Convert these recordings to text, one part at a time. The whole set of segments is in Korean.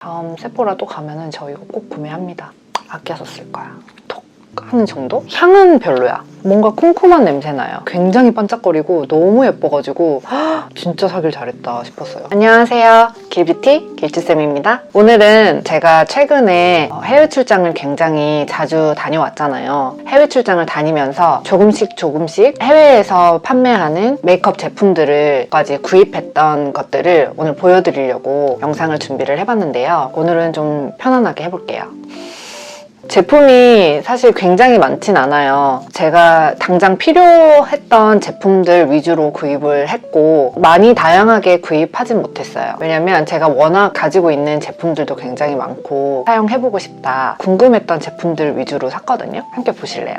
다음 세포라 또 가면은 저 이거 꼭 구매합니다. 아껴서 쓸 거야. 톡 하는 정도? 향은 별로야. 뭔가 쿰쿰한 냄새 나요. 굉장히 반짝거리고 너무 예뻐가지고 헉, 진짜 사길 잘했다 싶었어요. 안녕하세요. 길뷰티 길주쌤입니다. 오늘은 제가 최근에 어, 해외 출장을 굉장히 자주 다녀왔잖아요. 해외 출장을 다니면서 조금씩 조금씩 해외에서 판매하는 메이크업 제품들을까지 구입했던 것들을 오늘 보여드리려고 영상을 준비를 해봤는데요. 오늘은 좀 편안하게 해볼게요. 제품이 사실 굉장히 많진 않아요. 제가 당장 필요했던 제품들 위주로 구입을 했고, 많이 다양하게 구입하진 못했어요. 왜냐면 제가 워낙 가지고 있는 제품들도 굉장히 많고, 사용해보고 싶다. 궁금했던 제품들 위주로 샀거든요. 함께 보실래요?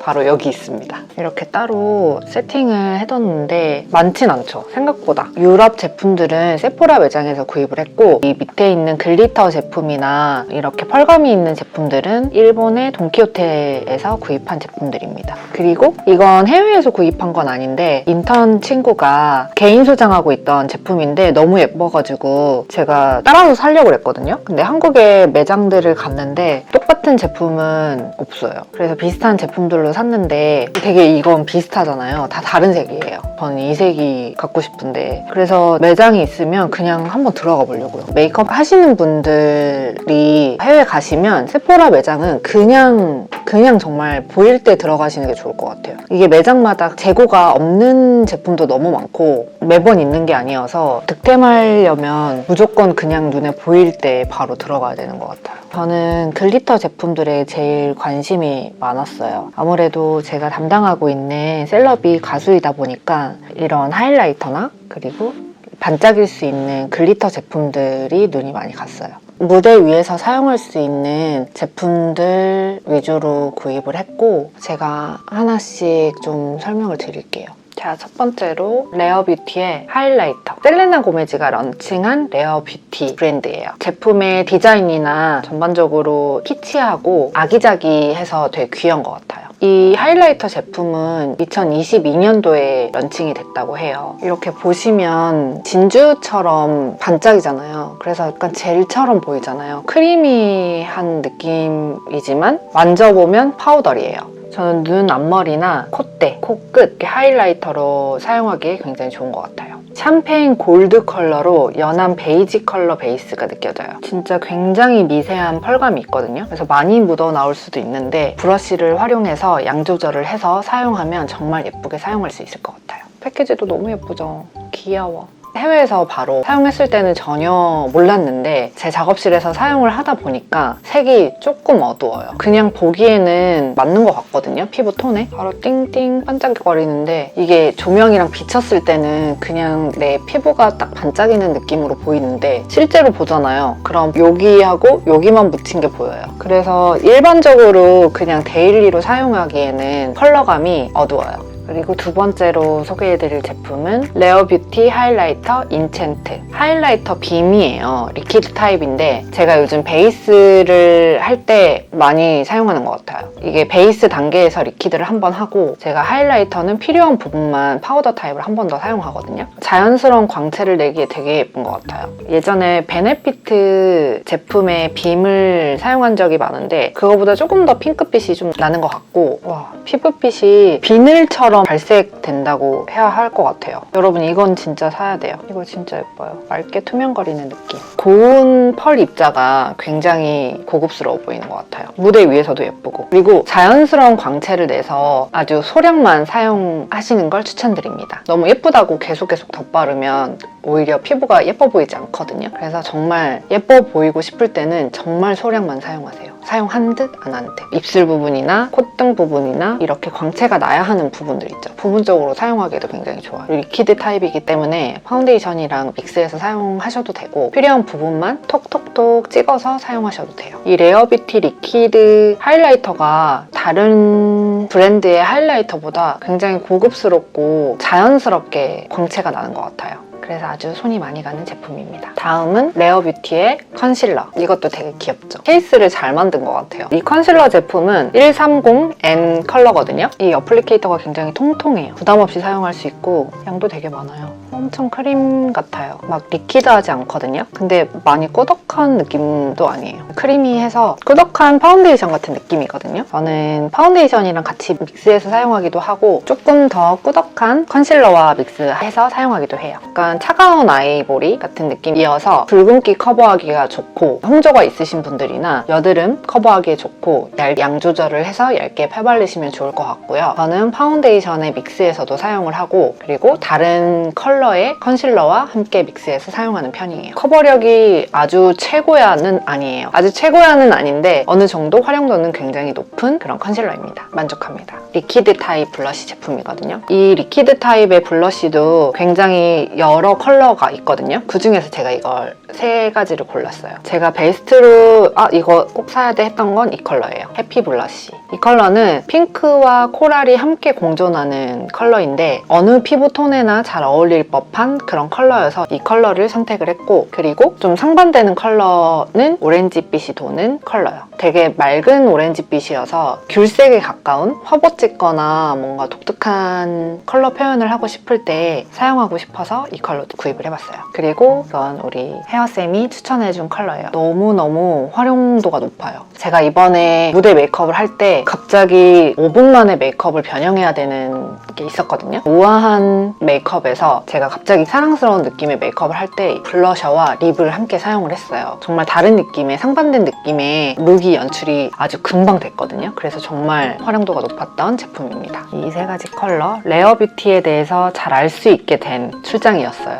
바로 여기 있습니다. 이렇게 따로 세팅을 해뒀는데, 많진 않죠. 생각보다. 유럽 제품들은 세포라 매장에서 구입을 했고, 이 밑에 있는 글리터 제품이나 이렇게 펄감이 있는 제품들은 일본의 돈키호테에서 구입한 제품들입니다. 그리고 이건 해외에서 구입한 건 아닌데 인턴 친구가 개인 소장하고 있던 제품인데 너무 예뻐가지고 제가 따라서 살려고 그랬거든요. 근데 한국의 매장들을 갔는데 똑같은 제품은 없어요. 그래서 비슷한 제품들로 샀는데 되게 이건 비슷하잖아요. 다 다른 색이에요. 저는 이 색이 갖고 싶은데 그래서 매장이 있으면 그냥 한번 들어가 보려고요. 메이크업 하시는 분들이 해외 가시면 세포라 매장은 그냥 그냥 정말 보일 때 들어가시는 게 좋을 것 같아요. 이게 매장마다 재고가 없는 제품도 너무 많고 매번 있는 게 아니어서 득템하려면 무조건 그냥 눈에 보일 때 바로 들어가야 되는 것 같아요. 저는 글리터 제품들에 제일 관심이 많았어요. 아무래도 제가 담당하고 있는 셀럽이 가수이다 보니까 이런 하이라이터나 그리고 반짝일 수 있는 글리터 제품들이 눈이 많이 갔어요. 무대 위에서 사용할 수 있는 제품들 위주로 구입을 했고 제가 하나씩 좀 설명을 드릴게요. 자, 첫 번째로 레어 뷰티의 하이라이터. 셀레나 고메즈가 런칭한 레어 뷰티 브랜드예요. 제품의 디자인이나 전반적으로 키치하고 아기자기해서 되게 귀여운 것 같아요. 이 하이라이터 제품은 2022년도에 런칭이 됐다고 해요. 이렇게 보시면 진주처럼 반짝이잖아요. 그래서 약간 젤처럼 보이잖아요. 크리미한 느낌이지만 만져보면 파우더리예요. 저는 눈 앞머리나 콧대, 코끝 하이라이터로 사용하기에 굉장히 좋은 것 같아요. 샴페인 골드 컬러로 연한 베이지 컬러 베이스가 느껴져요. 진짜 굉장히 미세한 펄감이 있거든요. 그래서 많이 묻어 나올 수도 있는데 브러쉬를 활용해서 양 조절을 해서 사용하면 정말 예쁘게 사용할 수 있을 것 같아요. 패키지도 너무 예쁘죠? 귀여워. 해외에서 바로 사용했을 때는 전혀 몰랐는데 제 작업실에서 사용을 하다 보니까 색이 조금 어두워요. 그냥 보기에는 맞는 것 같거든요. 피부 톤에. 바로 띵띵 반짝거리는데 이게 조명이랑 비쳤을 때는 그냥 내 피부가 딱 반짝이는 느낌으로 보이는데 실제로 보잖아요. 그럼 여기하고 여기만 묻힌 게 보여요. 그래서 일반적으로 그냥 데일리로 사용하기에는 컬러감이 어두워요. 그리고 두 번째로 소개해드릴 제품은 레어 뷰티 하이라이터 인챈트. 하이라이터 빔이에요. 리퀴드 타입인데 제가 요즘 베이스를 할 때 많이 사용하는 것 같아요. 이게 베이스 단계에서 리퀴드를 한 번 하고 제가 하이라이터는 필요한 부분만 파우더 타입을 한 번 더 사용하거든요. 자연스러운 광채를 내기에 되게 예쁜 것 같아요. 예전에 베네피트 제품의 빔을 사용한 적이 많은데 그거보다 조금 더 핑크빛이 좀 나는 것 같고 와 피부빛이 비늘처럼 발색된다고 해야 할 것 같아요. 여러분 이건 진짜 사야 돼요. 이거 진짜 예뻐요. 맑게 투명거리는 느낌. 고운 펄 입자가 굉장히 고급스러워 보이는 것 같아요. 무대 위에서도 예쁘고 그리고 자연스러운 광채를 내서 아주 소량만 사용하시는 걸 추천드립니다. 너무 예쁘다고 계속 계속 덧바르면 오히려 피부가 예뻐 보이지 않거든요. 그래서 정말 예뻐 보이고 싶을 때는 정말 소량만 사용하세요. 사용한 듯 안 한 듯. 입술 부분이나 콧등 부분이나 이렇게 광채가 나야 하는 부분들 있죠. 부분적으로 사용하기에도 굉장히 좋아요. 리퀴드 타입이기 때문에 파운데이션이랑 믹스해서 사용하셔도 되고 필요한 부분만 톡톡톡 찍어서 사용하셔도 돼요. 이 레어뷰티 리퀴드 하이라이터가 다른 브랜드의 하이라이터보다 굉장히 고급스럽고 자연스럽게 광채가 나는 것 같아요. 그래서 아주 손이 많이 가는 제품입니다. 다음은 레어뷰티의 컨실러. 이것도 되게 귀엽죠? 케이스를 잘 만든 것 같아요. 이 컨실러 제품은 130N 컬러거든요. 이 어플리케이터가 굉장히 통통해요. 부담 없이 사용할 수 있고 양도 되게 많아요. 엄청 크림 같아요. 막 리퀴드하지 않거든요. 근데 많이 꾸덕한 느낌도 아니에요. 크리미해서 꾸덕한 파운데이션 같은 느낌이거든요. 저는 파운데이션이랑 같이 믹스해서 사용하기도 하고 조금 더 꾸덕한 컨실러와 믹스해서 사용하기도 해요. 약간 차가운 아이보리 같은 느낌이어서 붉은기 커버하기가 좋고 홍조가 있으신 분들이나 여드름 커버하기에 좋고 얇, 양 조절을 해서 얇게 펴바르시면 좋을 것 같고요. 저는 파운데이션에 믹스해서도 사용을 하고 그리고 다른 컬러의 컨실러와 함께 믹스해서 사용하는 편이에요. 커버력이 아주 최고야는 아니에요. 아주 최고야는 아닌데 어느 정도 활용도는 굉장히 높은 그런 컨실러입니다. 만족합니다. 리퀴드 타입 블러쉬 제품이거든요. 이 리퀴드 타입의 블러쉬도 굉장히 여러 컬러가 있거든요. 그 중에서 제가 이걸 세 가지를 골랐어요. 제가 베스트로 아 이거 꼭 사야 돼 했던 건 이 컬러예요. 해피 블러쉬. 이 컬러는 핑크와 코랄이 함께 공존하는 컬러인데 어느 피부 톤에나 잘 어울릴 법한 그런 컬러여서 이 컬러를 선택을 했고 그리고 좀 상반되는 컬러는 오렌지빛이 도는 컬러요. 되게 맑은 오렌지빛이어서 귤색에 가까운 허벅지거나 뭔가 독특한 컬러 표현을 하고 싶을 때 사용하고 싶어서 이 컬러 구입을 해봤어요. 그리고 이건 우리 헤어쌤이 추천해준 컬러예요. 너무너무 활용도가 높아요. 제가 이번에 무대 메이크업을 할 때 갑자기 5분 만에 메이크업을 변형해야 되는 게 있었거든요. 우아한 메이크업에서 제가 갑자기 사랑스러운 느낌의 메이크업을 할 때 블러셔와 립을 함께 사용을 했어요. 정말 다른 느낌의 상반된 느낌의 룩이 연출이 아주 금방 됐거든요. 그래서 정말 활용도가 높았던 제품입니다. 이 세 가지 컬러 레어 뷰티에 대해서 잘 알 수 있게 된 출장이었어요.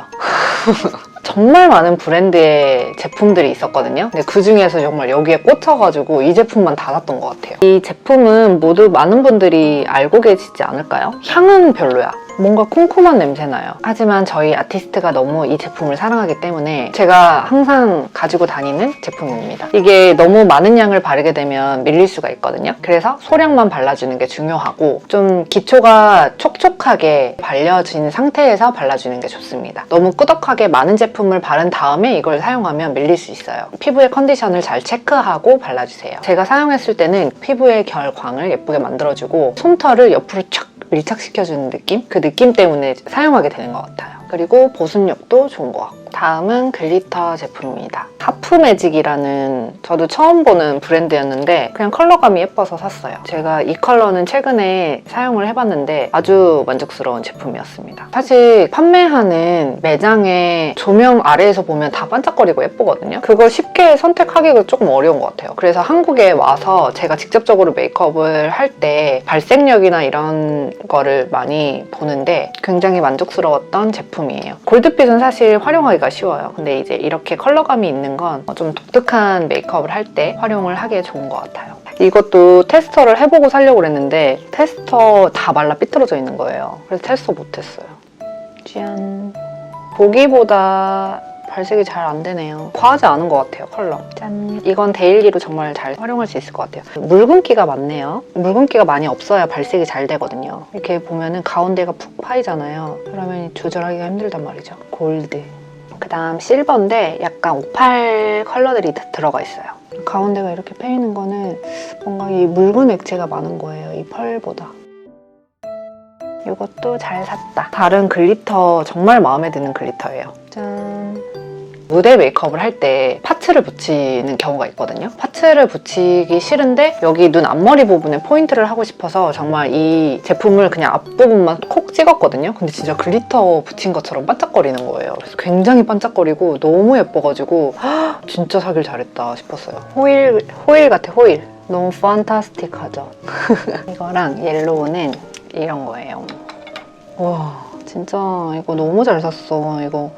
정말 많은 브랜드의 제품들이 있었거든요. 근데 그 중에서 정말 여기에 꽂혀가지고 이 제품만 다 샀던 것 같아요. 이 제품은 모두 많은 분들이 알고 계시지 않을까요? 향은 별로야. 뭔가 쿰쿰한 냄새 나요. 하지만 저희 아티스트가 너무 이 제품을 사랑하기 때문에 제가 항상 가지고 다니는 제품입니다. 이게 너무 많은 양을 바르게 되면 밀릴 수가 있거든요. 그래서 소량만 발라주는 게 중요하고 좀 기초가 촉촉하게 발려진 상태에서 발라주는 게 좋습니다. 너무 꾸덕하게 많은 제품을 바른 다음에 이걸 사용하면 밀릴 수 있어요. 피부의 컨디션을 잘 체크하고 발라주세요. 제가 사용했을 때는 피부의 결광을 예쁘게 만들어주고 솜털을 옆으로 촥 밀착시켜주는 느낌? 그 느낌 때문에 사용하게 되는 것 같아요. 그리고 보습력도 좋은 것 같고. 다음은 글리터 제품입니다. 하프 매직이라는 저도 처음 보는 브랜드였는데 그냥 컬러감이 예뻐서 샀어요. 제가 이 컬러는 최근에 사용을 해봤는데 아주 만족스러운 제품이었습니다. 사실 판매하는 매장의 조명 아래에서 보면 다 반짝거리고 예쁘거든요. 그걸 쉽게 선택하기가 조금 어려운 것 같아요. 그래서 한국에 와서 제가 직접적으로 메이크업을 할 때 발색력이나 이런 거를 많이 보는데 굉장히 만족스러웠던 제품이에요. 골드빛은 사실 활용하기 가 쉬워요. 근데 이제 이렇게 컬러감이 있는 건 좀 독특한 메이크업을 할 때 활용을 하기에 좋은 것 같아요. 이것도 테스터를 해보고 살려고 그랬는데 테스터 다 말라 삐뚤어져 있는 거예요. 그래서 테스터 못했어요. 짠. 보기보다 발색이 잘 안 되네요. 과하지 않은 것 같아요, 컬러. 짠. 이건 데일리로 정말 잘 활용할 수 있을 것 같아요. 묽은기가 많네요. 묽은기가 많이 없어야 발색이 잘 되거든요. 이렇게 보면은 가운데가 푹 파이잖아요. 그러면 조절하기가 힘들단 말이죠. 골드. 그 다음 실버인데 약간 오팔 컬러들이 드- 들어가 있어요. 가운데가 이렇게 패이는 거는 뭔가 이 묽은 액체가 많은 거예요. 이 펄보다. 이것도 잘 샀다. 다른 글리터 정말 마음에 드는 글리터예요. 짠. 무대 메이크업을 할 때 파츠를 붙이는 경우가 있거든요. 파츠를 붙이기 싫은데 여기 눈 앞머리 부분에 포인트를 하고 싶어서 정말 이 제품을 그냥 앞부분만 콕 찍었거든요. 근데 진짜 글리터 붙인 것처럼 반짝거리는 거예요. 그래서 굉장히 반짝거리고 너무 예뻐가지고 헉, 진짜 사길 잘했다 싶었어요. 호일, 호일 같아, 호일. 너무 판타스틱하죠? 이거랑 옐로우는 이런 거예요. 와 진짜 이거 너무 잘 샀어. 이거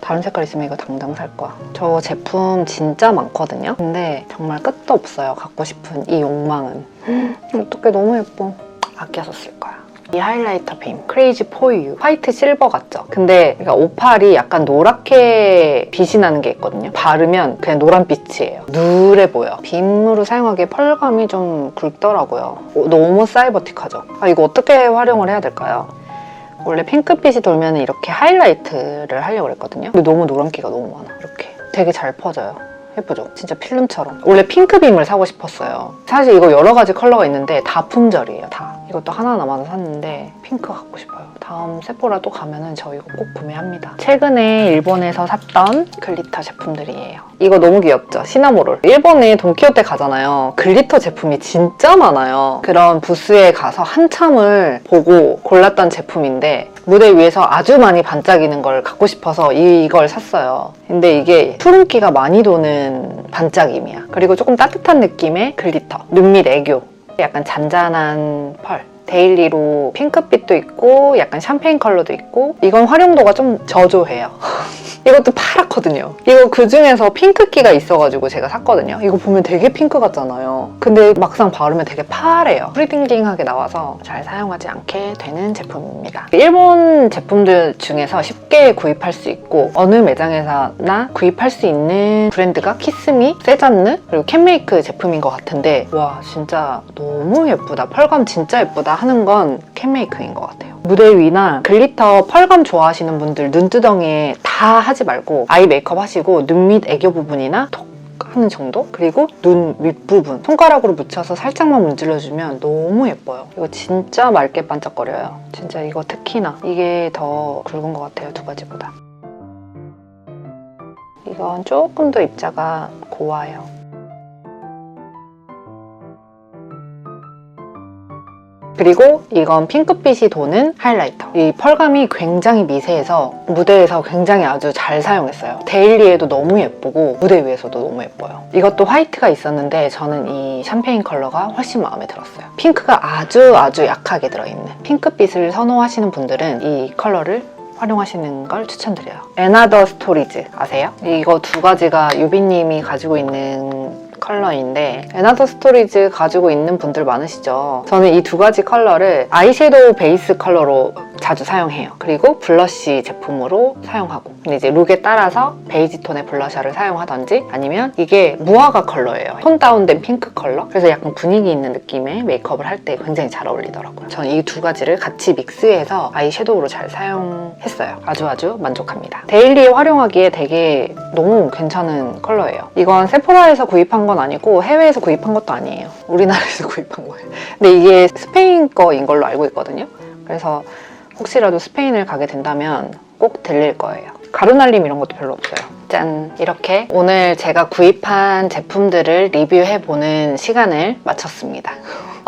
다른 색깔 있으면 이거 당장 살 거야. 저 제품 진짜 많거든요. 근데 정말 끝도 없어요. 갖고 싶은 이 욕망은. 어떡해. 너무 예뻐. 아껴서 쓸 거야. 이 하이라이터 빔. 크레이지 포유 화이트 실버 같죠? 근데 그러니까 오팔이 약간 노랗게 빛이 나는 게 있거든요. 바르면 그냥 노란 빛이에요. 누래 보여. 빔으로 사용하기에 펄감이 좀 굵더라고요. 오, 너무 사이버틱하죠? 아 이거 어떻게 활용을 해야 될까요? 원래 핑크빛이 돌면 이렇게 하이라이트를 하려고 그랬거든요. 근데 너무 노란기가 너무 많아. 이렇게. 되게 잘 퍼져요. 예쁘죠? 진짜 필름처럼. 원래 핑크빔을 사고 싶었어요. 사실 이거 여러 가지 컬러가 있는데 다 품절이에요. 다. 이것도 하나 남아서 샀는데 핑크 갖고 싶어요. 다음 세포라 또 가면은 저 이거 꼭 구매합니다. 최근에 일본에서 샀던 글리터 제품들이에요. 이거 너무 귀엽죠? 시나모롤. 일본에 돈키호테 가잖아요. 글리터 제품이 진짜 많아요. 그런 부스에 가서 한참을 보고 골랐던 제품인데 무대 위에서 아주 많이 반짝이는 걸 갖고 싶어서 이- 이걸 샀어요. 근데 이게 푸른기가 많이 도는 반짝임이야. 그리고 조금 따뜻한 느낌의 글리터. 눈밑 애교. 약간 잔잔한 펄. 데일리로 핑크빛도 있고 약간 샴페인 컬러도 있고 이건 활용도가 좀 저조해요. 이것도 파랗거든요. 이거 그 중에서 핑크기가 있어가지고 제가 샀거든요. 이거 보면 되게 핑크 같잖아요. 근데 막상 바르면 되게 파래요. 프리딩딩하게 나와서 잘 사용하지 않게 되는 제품입니다. 일본 제품들 중에서 쉽게 구입할 수 있고 어느 매장에서나 구입할 수 있는 브랜드가 키스미, 세잔느 그리고 캔메이크 제품인 것 같은데 와 진짜 너무 예쁘다. 펄감 진짜 예쁘다 하는 건 캔메이크인 것 같아요. 무대 위나 글리터 펄감 좋아하시는 분들 눈두덩이에 다 하지 말고 아이 메이크업 하시고 눈 밑 애교 부분이나 톡 하는 정도? 그리고 눈 윗부분 손가락으로 묻혀서 살짝만 문질러주면 너무 예뻐요. 이거 진짜 맑게 반짝거려요. 진짜 이거 특히나 이게 더 굵은 것 같아요. 두 가지보다. 이건 조금 더 입자가 고와요. 그리고 이건 핑크빛이 도는 하이라이터. 이 펄감이 굉장히 미세해서 무대에서 굉장히 아주 잘 사용했어요. 데일리에도 너무 예쁘고 무대 위에서도 너무 예뻐요. 이것도 화이트가 있었는데 저는 이 샴페인 컬러가 훨씬 마음에 들었어요. 핑크가 아주 아주 약하게 들어있는 핑크빛을 선호하시는 분들은 이 컬러를 활용하시는 걸 추천드려요. 에나더 스토리즈 아세요? 이거 두 가지가 유비님이 가지고 있는 컬러인데 에나더 스토리즈 가지고 있는 분들 많으시죠? 저는 이 두 가지 컬러를 아이섀도우 베이스 컬러로 자주 사용해요. 그리고 블러쉬 제품으로 사용하고 근데 이제 룩에 따라서 베이지 톤의 블러셔를 사용하던지 아니면 이게 무화과 컬러예요. 톤 다운된 핑크 컬러 그래서 약간 분위기 있는 느낌의 메이크업을 할 때 굉장히 잘 어울리더라고요. 저는 이 두 가지를 같이 믹스해서 아이섀도우로 잘 사용했어요. 아주 아주 만족합니다. 데일리에 활용하기에 되게 너무 괜찮은 컬러예요. 이건 세포라에서 구입한 건 아니고 해외에서 구입한 것도 아니에요. 우리나라에서 구입한 거예요. 근데 이게 스페인 거인 걸로 알고 있거든요. 그래서 혹시라도 스페인을 가게 된다면 꼭 들릴 거예요. 가루날림 이런 것도 별로 없어요. 짠! 이렇게 오늘 제가 구입한 제품들을 리뷰해보는 시간을 마쳤습니다.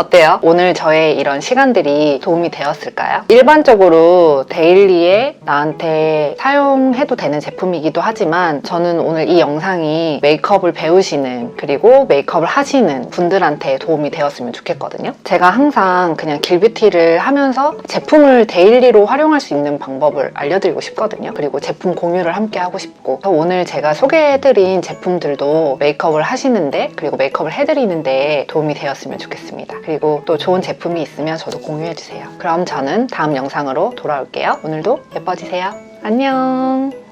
어때요? 오늘 저의 이런 시간들이 도움이 되었을까요? 일반적으로 데일리에 나한테 사용해도 되는 제품이기도 하지만 저는 오늘 이 영상이 메이크업을 배우시는 그리고 메이크업을 하시는 분들한테 도움이 되었으면 좋겠거든요. 제가 항상 그냥 길뷰티를 하면서 제품을 데일리로 활용할 수 있는 방법을 알려드리고 싶거든요. 그리고 제품 공유를 함께 하고 싶고 오늘 제가 소개해드린 제품들도 메이크업을 하시는데 그리고 메이크업을 해드리는데 도움이 되었으면 좋겠습니다. 그리고 또 좋은 제품이 있으면 저도 공유해주세요. 그럼 저는 다음 영상으로 돌아올게요. 오늘도 예뻐지세요. 안녕!